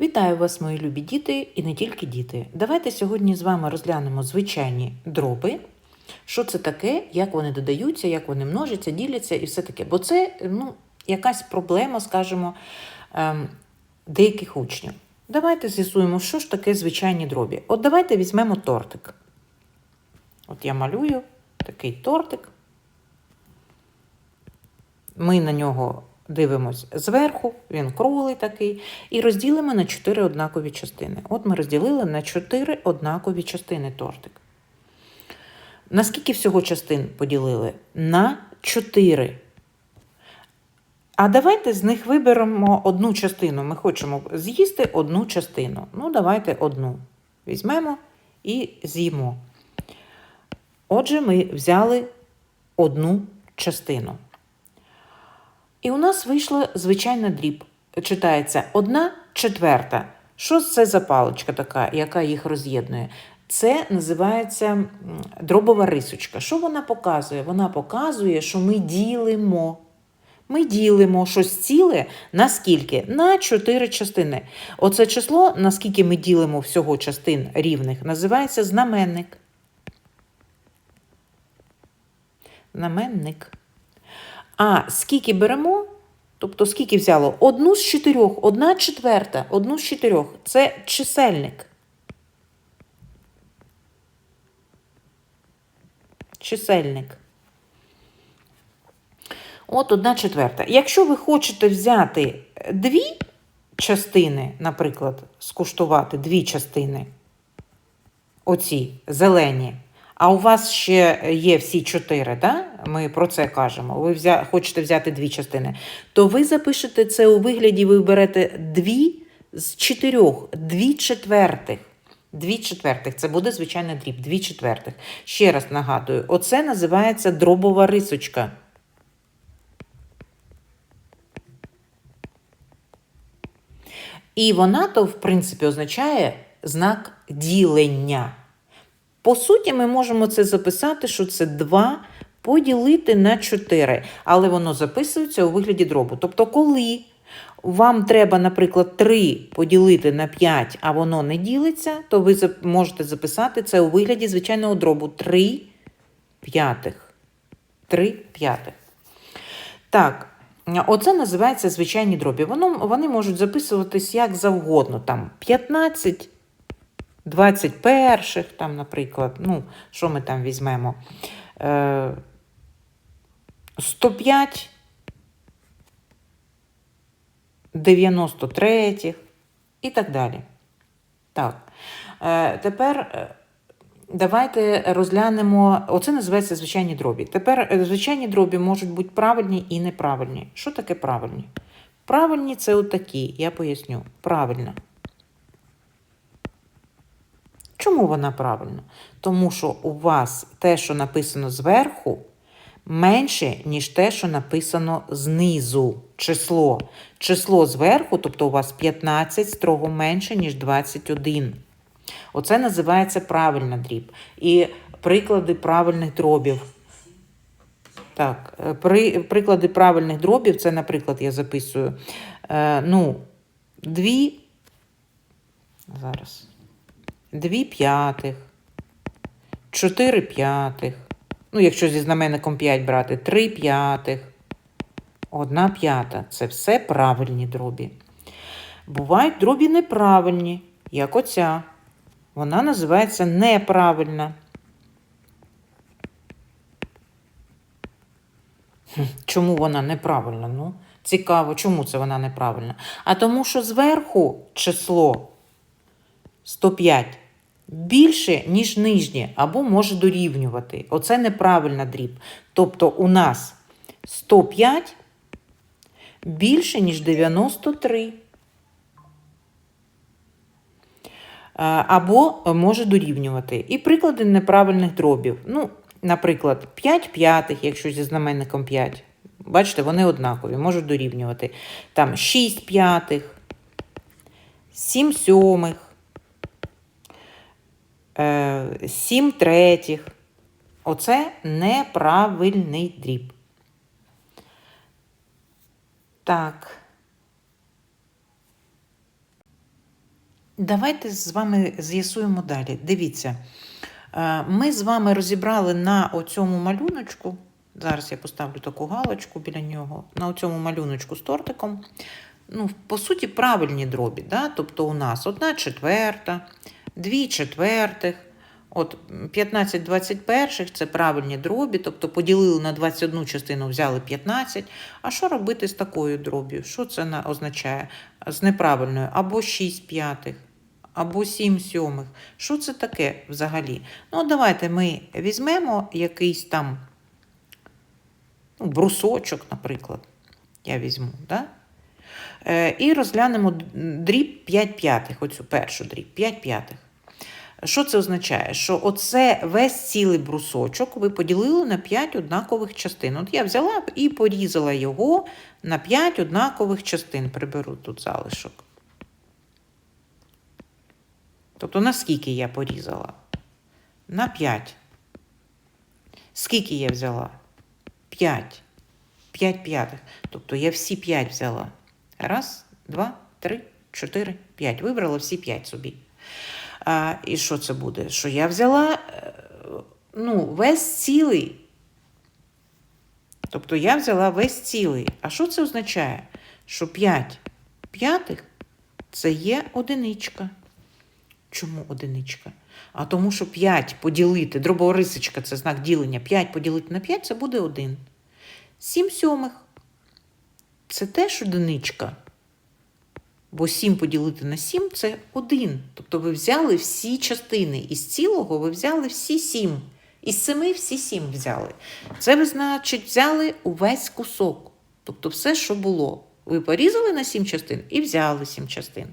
Вітаю вас, мої любі діти, і не тільки діти. Давайте сьогодні з вами розглянемо звичайні дроби. Що це таке, як вони додаються, як вони множаться, діляться і все таке. Бо це ну, якась проблема, скажімо, ем, деяких учнів. Давайте з'ясуємо, що ж таке звичайні дробі. От давайте візьмемо тортик. От я малюю такий тортик. Ми на нього дивимось зверху, він круглий такий, і розділимо на чотири однакові частини. От ми розділили на чотири однакові частини тортик. Наскільки всього частин поділили? На чотири. А давайте з них виберемо одну частину. Ми хочемо з'їсти одну частину. Ну, давайте одну. Візьмемо і з'їмо. Отже, ми взяли одну частину. І у нас вийшла звичайна дріб. Читається одна четверта. Що це за паличка така, яка їх роз'єднує? Це називається дробова рисочка. Що вона показує? Вона показує, що ми ділимо. Ми ділимо щось ціле на скільки? На чотири частини. Оце число, наскільки ми ділимо всього частин рівних, називається знаменник. Знаменник. А скільки беремо? Тобто, скільки взяло? Одну з чотирьох, одна четверта, одну з чотирьох. Це чисельник. Чисельник. От одна четверта. Якщо ви хочете взяти дві частини, наприклад, скуштувати дві частини, оці зелені, а у вас ще є всі чотири, да? ми про це кажемо. Ви взя... хочете взяти дві частини, то ви запишете це у вигляді, ви берете дві з чотирьох, дві четвертих. Дві четвертих. Це буде звичайно дріб, дві четвертих. Ще раз нагадую, оце називається дробова рисочка. І вона то, в принципі, означає знак ділення. По суті, ми можемо це записати, що це 2 поділити на 4, але воно записується у вигляді дробу. Тобто, коли вам треба, наприклад, 3 поділити на 5, а воно не ділиться, то ви можете записати це у вигляді звичайного дробу 3 п'ятих. 3 п'ятих. Так, оце називається звичайні дробі. Воно, вони можуть записуватись як завгодно. Там 15, 21, там, наприклад, ну, що ми там візьмемо? Е, 105, 93 і так далі. Так. Е, тепер е, давайте розглянемо. Оце називається звичайні дробі. Тепер е, звичайні дробі можуть бути правильні і неправильні. Що таке правильні? Правильні це отакі, я поясню. Правильно. Чому вона правильна? Тому що у вас те, що написано зверху, менше, ніж те, що написано знизу. Число. Число зверху, тобто у вас 15 строго менше, ніж 21. Оце називається правильна дріб. І приклади правильних дробів. Так, е, при, приклади правильних дробів, це, наприклад, я записую. Е, ну, дві. Зараз. Дві п'ятих, чотири п'ятих. Ну, якщо зі знаменником 5 брати, три п'ятих, одна п'ята. Це все правильні дробі. Бувають дробі неправильні, як оця. Вона називається неправильна. Чому вона неправильна? Ну, цікаво, чому це вона неправильна? А тому, що зверху число 105 більше, ніж нижнє, або може дорівнювати. Оце неправильна дріб. Тобто у нас 105 більше, ніж 93. Або може дорівнювати. І приклади неправильних дробів. Ну, наприклад, 5 п'ятих, якщо зі знаменником 5. Бачите, вони однакові, можуть дорівнювати. Там 6 п'ятих, 7 сьомих. 7 третіх. Оце неправильний дріб. Так. Давайте з вами з'ясуємо далі. Дивіться, е, ми з вами розібрали на оцьому малюночку. Зараз я поставлю таку галочку біля нього. На оцьому малюночку з тортиком. Ну, по суті, правильні дробі. Да? Тобто у нас одна четверта, дві четвертих. От 15 21 це правильні дробі, тобто поділили на 21 частину, взяли 15. А що робити з такою дроб'ю? Що це означає? З неправильною або 6 п'ятих, або 7 сьомих. Що це таке взагалі? Ну, давайте ми візьмемо якийсь там ну, брусочок, наприклад. Я візьму, да? Е, і розглянемо дріб 5 п'ятих, оцю першу дріб, 5 п'ятих. Що це означає? Що оце весь цілий брусочок ви поділили на 5 однакових частин. От я взяла і порізала його на 5 однакових частин. Приберу тут залишок. Тобто, на скільки я порізала? На 5. Скільки я взяла? 5. 5 п'ятих. Тобто я всі 5 взяла. Раз, два, три, чотири, п'ять. Вибрала всі 5 собі. А, і що це буде? Що я взяла е, ну, весь цілий. Тобто я взяла весь цілий. А що це означає? Що 5 п'ятих це є одиничка. Чому одиничка? А тому, що 5 поділити, дроборисочка це знак ділення, 5 поділити на 5 це буде 1. 7 сьомих це теж одиничка. Бо 7 поділити на 7 це 1. Тобто ви взяли всі частини. Із цілого ви взяли всі 7. Із 7 всі 7 взяли. Це ви, значить, взяли увесь кусок. Тобто все, що було. Ви порізали на 7 частин і взяли 7 частин.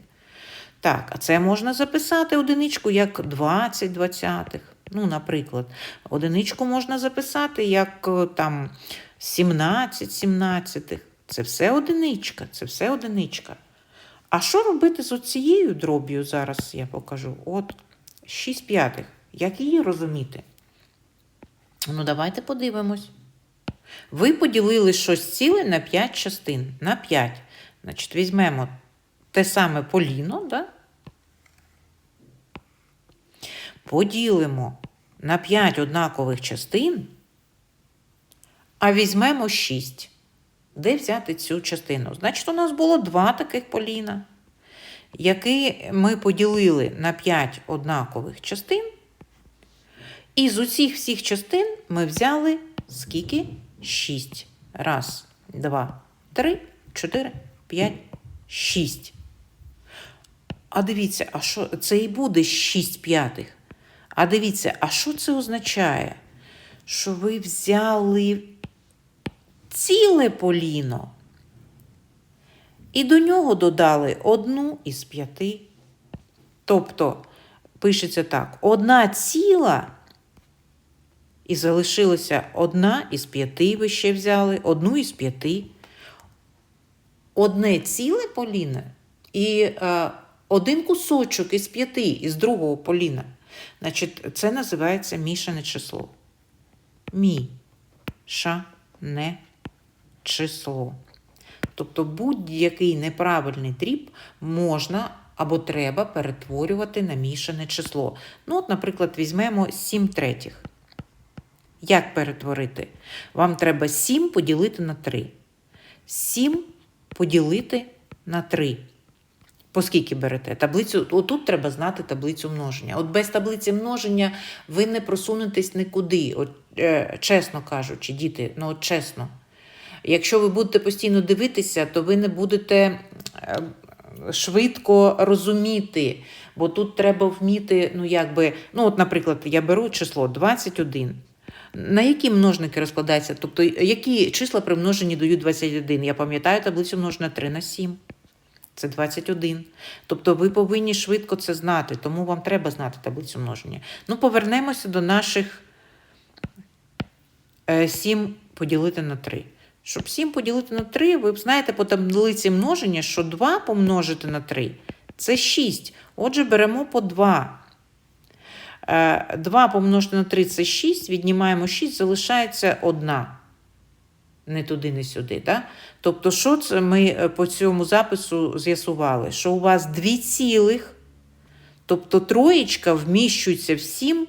Так, а це можна записати одиничку як 20 двадцятих. Ну, наприклад, одиничку можна записати як е, там 17 сімнадцятих. Це все одиничка, це все одиничка. А що робити з оцією дроб'ю? Зараз я покажу. От 6 п'ятих. Як її розуміти? Ну, давайте подивимось. Ви поділили щось ціле на 5 частин. На 5. Значить, візьмемо те саме поліно, да? поділимо на 5 однакових частин, а візьмемо 6. Де взяти цю частину? Значить, у нас було два таких поліна, які ми поділили на 5 однакових частин. І з усіх всіх частин ми взяли скільки? 6. Раз, два, три, чотири, п'ять, шість. А дивіться, а що це і буде 6 п'ятих. А дивіться, а що це означає? Що ви взяли ціле поліно. І до нього додали одну із п'яти. Тобто, пишеться так: одна ціла, і залишилася одна із п'яти, ви ще взяли, одну із п'яти. Одне ціле поліно і е, один кусочок із п'яти, із другого поліна. Значить, це називається мішане число. Мі-ша-не число. Тобто будь-який неправильний дріб можна або треба перетворювати на мішане число. Ну, от, наприклад, візьмемо 7 третіх. Як перетворити? Вам треба 7 поділити на 3. 7 поділити на 3. По скільки берете? Таблицю, отут треба знати таблицю множення. От без таблиці множення ви не просунетесь нікуди. От, е, чесно кажучи, діти, ну от чесно. Якщо ви будете постійно дивитися, то ви не будете е, швидко розуміти, бо тут треба вміти, ну якби, ну от, наприклад, я беру число 21. На які множники розкладаються? Тобто, які числа при множенні дають 21? Я пам'ятаю таблицю множення 3 на 7. Це 21. Тобто ви повинні швидко це знати, тому вам треба знати таблицю множення. Ну, повернемося до наших 7 поділити на 3. Щоб 7 поділити на 3, ви б знаєте по таблиці множення, що 2 помножити на 3 це 6. Отже, беремо по 2. 2 помножити на 3 це 6, віднімаємо 6, залишається 1. Не туди, не сюди. Да? Тобто, що це ми е, по цьому запису з'ясували? Що у вас 2 цілих Тобто троєчка вміщується в 7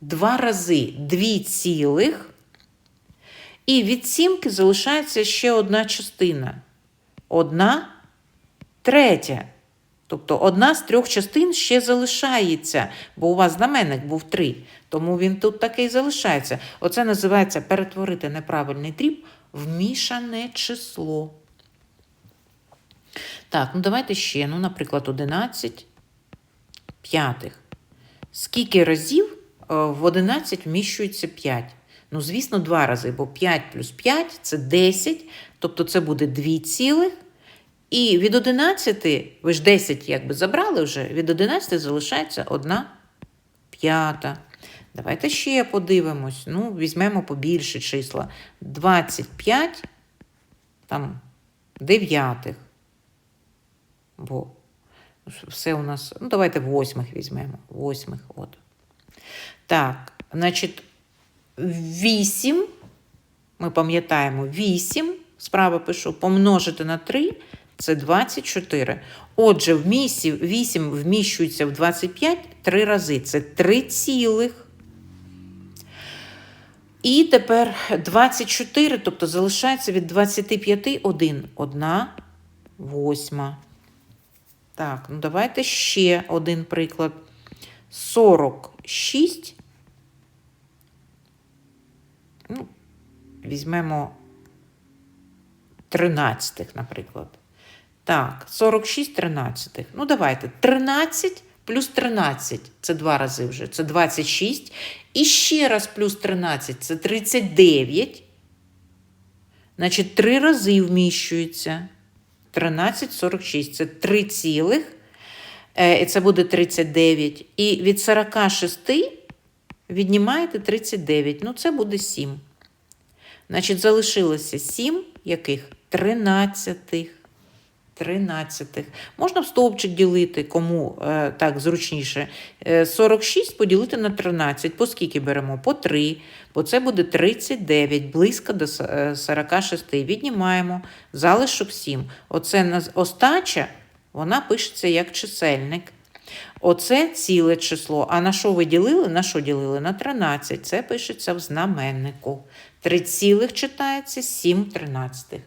два рази. 2 цілих. І від сімки залишається ще одна частина. Одна третя. Тобто одна з трьох частин ще залишається, бо у вас знаменник був 3, тому він тут такий залишається. Оце називається перетворити неправильний дріб в мішане число. Так, ну давайте ще, ну, наприклад, 11 п'ятих. Скільки разів е, в 11 вміщується 5? Ну, звісно, два рази, бо 5 плюс 5 це 10, тобто це буде 2 цілих. І від 11, ви ж 10 якби забрали вже, від 11 залишається 1 п'ята. Давайте ще подивимось. Ну, візьмемо побільше числа. 25 там дев'ятих. Бо все у нас. Ну, давайте восьмих візьмемо. Восьмих. От. Так, значить, 8. Ми пам'ятаємо 8. Справа пишу, помножити на 3 це 24. Отже, в місці 8 вміщується в 25 три рази. Це 3 цілих. І тепер 24, тобто залишається від 25 1. 1 восьма. Так, ну давайте ще один приклад. 46. Візьмемо 13, наприклад. Так, 46 13. Ну, давайте. 13 плюс 13 це два рази вже. Це 26. І ще раз плюс 13 це 39. Значить, три рази вміщується. 13, 46. Це 3 цілих. Е, І це буде 39. І від 46 віднімаєте 39. Ну, це буде 7. Значить, залишилося 7 яких? 13. 13. Можна в стовпчик ділити, кому е, так зручніше. Е, 46 поділити на 13. По скільки беремо? По 3. Бо це буде 39, близько до с- е, 46. Віднімаємо залишок 7. Оце остача, вона пишеться як чисельник. Оце ціле число. А на що ви ділили? На що ділили? На 13. Це пишеться в знаменнику. 3 цілих читається 7 тринадцятих.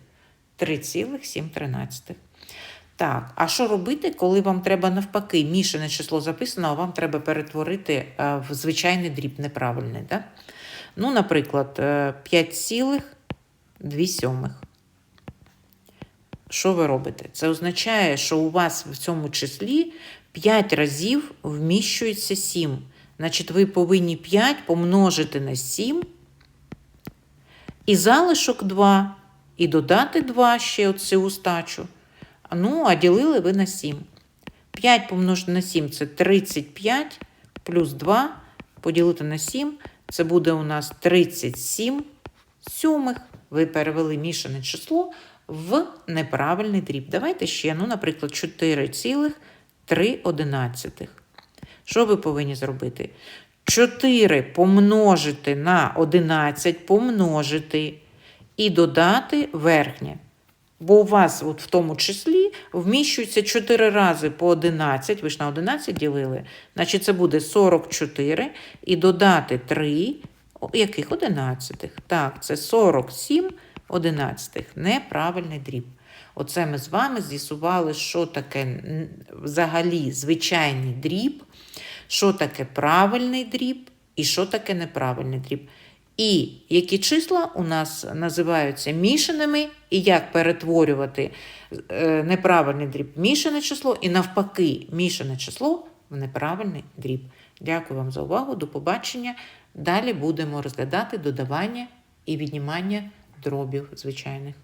3,7 тринадцятих. Так, а що робити, коли вам треба навпаки мішане число записано, а вам треба перетворити е, в звичайний дріб неправильний? Да? Ну, наприклад, е, 5,2 сьомих. Що ви робите? Це означає, що у вас в цьому числі 5 разів вміщується 7. Значить, ви повинні 5 помножити на 7 і залишок 2, і додати 2 ще оцю стачу. Ну, а ділили ви на 7. 5 помножити на 7 це 35 плюс 2 поділити на 7. Це буде у нас 37 сьомих. Ви перевели мішане число в неправильний дріб. Давайте ще, ну, наприклад, 4,3 одинадцятих. Що ви повинні зробити? 4 помножити на 11, помножити і додати верхнє. Бо у вас от в тому числі вміщується 4 рази по 11, ви ж на 11 ділили, значить це буде 44, і додати 3, яких 11? Так, це 47 одинадцятих. Неправильний дріб. Оце ми з вами з'ясували, що таке взагалі звичайний дріб, що таке правильний дріб і що таке неправильний дріб. І які числа у нас називаються мішаними, і як перетворювати е, неправильний дріб в мішане число, і навпаки, мішане число в неправильний дріб. Дякую вам за увагу. До побачення. Далі будемо розглядати додавання і віднімання дробів звичайних.